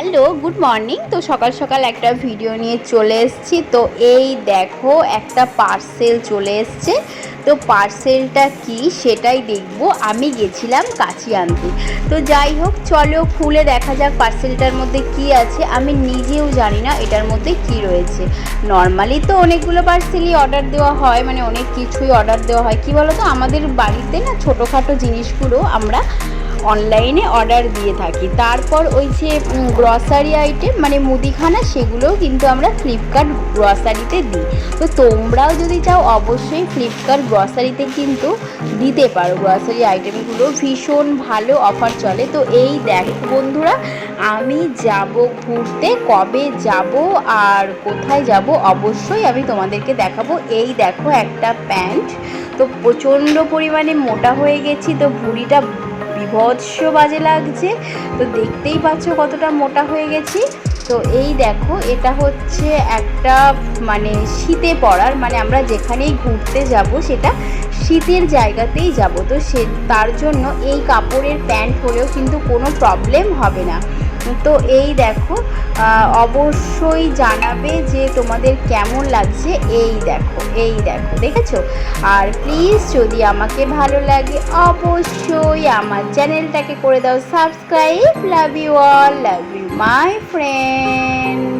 Hello, good morning. তো সকাল সকাল একটা ভিডিও নিয়ে চলে এসেছি। তো এই দেখো, একটা পার্সেল চলে এসছে। তো পার্সেলটা কি সেটাই দেখব। আমি গেছিলাম কাচি আনতে। তো যাই হোক, চলো খুলে দেখা যাক পার্সেলটার মধ্যে কি আছে। আমি নিজেও জানি না এটার মধ্যে কি রয়েছে। নর্মালি তো অনেকগুলো পার্সেলই অর্ডার দেওয়া হয় মানে অনেক কিছুই অর্ডার দেওয়া হয়। কি বলো তো আমাদের বাড়িতে না ছোটোখাটো জিনিসগুলো আমরা অনলাইনে অর্ডার দিয়ে থাকি। তারপর ওই যে গ্রসারি আইটেম মানে মুদিখানা, সেগুলোও কিন্তু আমরা ফ্লিপকার্ট গ্রসারিতে দিই। তো তোমরাও যদি চাও, অবশ্যই ফ্লিপকার্ট গ্রসারিতে কিন্তু দিতে পারো। গ্রসারি আইটেমগুলো ভীষণ ভালো অফার চলে। তো এই দেখো বন্ধুরা, আমি যাব ঘুরতে, কবে যাব আর কোথায় যাব অবশ্যই আমি তোমাদেরকে দেখাবো। এই দেখো একটা প্যান্ট তো প্রচণ্ড পরিমাণে মোটা হয়ে গেছি, তো ভুঁড়িটা বিভৎস বাজে লাগছে। তো দেখতেই পাচ্ছ কতটা মোটা হয়ে গেছি। তো এই দেখো, এটা হচ্ছে একটা মানে শীতে পড়ার মানে আমরা যেখানেই ঘুরতে যাব, সেটা শীতের জায়গাতেই যাব। তো সে, তার জন্য এই কাপড়ের প্যান্ট হলেও কিন্তু কোনো প্রবলেম হবে না। তো এই দেখো অবশ্যই জানাবে যে তোমাদের কেমন লাগছে। এই দেখো এই দেখো, দেখেছ? আর প্লিজ যদি আমাকে ভালো লাগে, অবশ্যই আমার চ্যানেলটাকে করে দাও। Subscribe love you all love you my friend